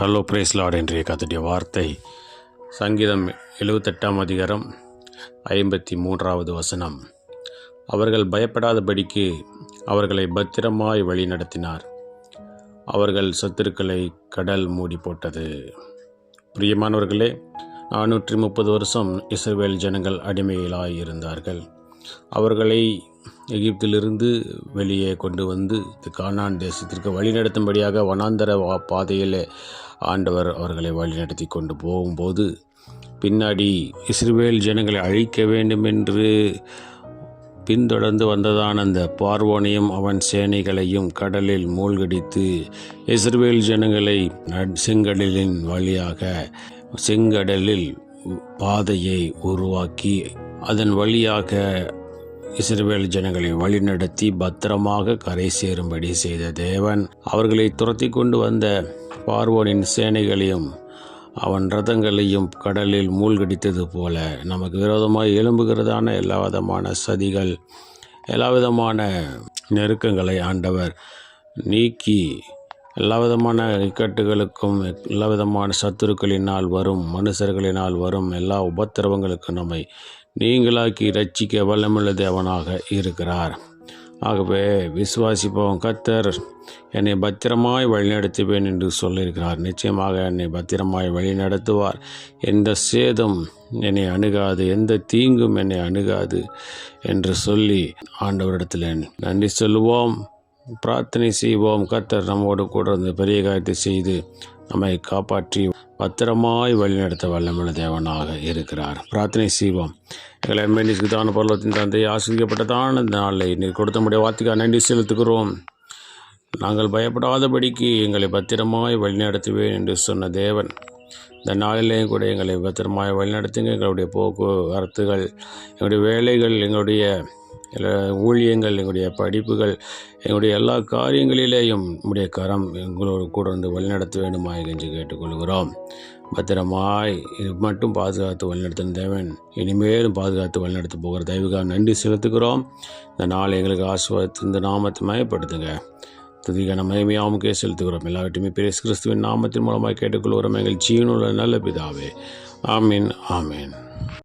Hello brace Lord என்றைய கத்துடைய வார்த்தை. சங்கீதம் எழுபத்தெட்டாம் அதிகாரம் ஐம்பத்தி மூன்றாவது வசனம். அவர்கள் பயப்படாதபடிக்கு அவர்களை பத்திரமாய் வழி நடத்தினார். அவர்கள் சத்துருக்களை கடல் மூடி போட்டது. பிரியமானவர்களே நானூற்றி முப்பது வருஷம் இஸ்ரேல் ஜனங்கள் அடிமையிலாய் இருந்தார்கள். அவர்களை எகிப்திலிருந்து வெளியே கொண்டு வந்து இது கானான் தேசத்திற்கு வழிநடத்தும்படியாக வனாந்தர வா- ஆண்டவர் அவர்களை வழிநடத்தி கொண்டு போகும்போது பின்னாடி இஸ்ரேல் ஜனங்களை அழிக்க வேண்டும் என்று பின்தொடர்ந்து வந்ததான அந்த பார்வோனையும் அவன் சேனைகளையும் கடலில் மூழ்கடித்து இஸ்ரேல் ஜனங்களை செங்கடலின் வழியாக செங்கடலில் பாதையை உருவாக்கி அதன் வழியாக இஸ்ரேல் ஜனங்களை வழிநடத்தி பத்திரமாக கரை சேரும்படி செய்த தேவன் அவர்களை துரத்தி கொண்டு வந்த பார்வோனின் சேனைகளையும் அவன் ரதங்களையும் கடலில் மூழ்கடித்தது போல நமக்கு விரோதமாக எழும்புகிறதான எல்லா விதமான சதிகள் எல்லா விதமான நெருக்கங்களை ஆண்டவர் நீக்கி எல்லா விதமான இக்கட்டுகளுக்கும் எல்லா விதமான சத்துருக்களினால் வரும் மனுஷர்களினால் வரும் எல்லா உபத்திரவங்களுக்கும் நம்மை நீங்களாக்கி ரட்சிக்க வல்லமுள்ள தேவனாக இருக்கிறார். ஆகவே விசுவாசிப்போம் கத்தர் என்னை பத்திரமாய் வழிநடத்துவேன் என்று சொல்லியிருக்கிறார். நிச்சயமாக என்னை பத்திரமாய் வழிநடத்துவார். எந்த சேதம் என்னை அணுகாது எந்த தீங்கும் என்னை அணுகாது என்று சொல்லி ஆண்டவரிடத்தில் நன்றி சொல்லுவோம் பிரார்த்தனை செய்வோம். கத்தர் நம்மோடு கூட இந்த பெரிய காரியத்தை செய்து நம்மை காப்பாற்றி பத்திரமாய் வழிநடத்த வல்லமுள்ள தேவனாக இருக்கிறார். பிரார்த்தனை செய்வோம். எங்களை அன்பனிக்கு தான பருவத்தின் தந்தை ஆசிரியப்பட்டதான இந்த நாளை நீர் கொடுத்த முடிய வார்த்தைக்காக நன்றி செலுத்துகிறோம். நாங்கள் பயப்படாதபடிக்கு எங்களை பத்திரமாய் வழிநடத்துவேன் என்று சொன்ன தேவன். இந்த நாளிலேயும் கூட எங்களை பத்திரமாய் வழிநடத்துங்க எங்களுடைய போக்குவரத்துகள் எங்களுடைய வேலைகள் எங்களுடைய ஊழியங்கள் எங்களுடைய படிப்புகள் எங்களுடைய எல்லா காரியங்களிலேயும் உம்முடைய கரம் எங்களோடு கூட இருந்து வழிநடத்த வேண்டுமாய் என்று கேட்டுக்கொள்கிறோம். பத்திரமாய் இது மட்டும் பாதுகாத்து வழிநடத்தும் தேவன். இனிமேலும் பாதுகாத்து வழிநடத்த போகிற தெய்வீக நன்றி செலுத்துகிறோம். இந்த நாள் எங்களுக்கு ஆசுவாதத்து இந்த நாமத்தை மயப்படுத்துங்க. துதிகான மகிமையாமுக்கே செலுத்துகிறோம். எல்லாவற்றையுமே பிரேஸ் கிறிஸ்துவின் நாமத்தின் மூலமாக கேட்டுக்கொள்கிறோம். எங்கள் ஜீவனுள்ள நல்ல பிதாவே. ஆமீன் ஆமீன்.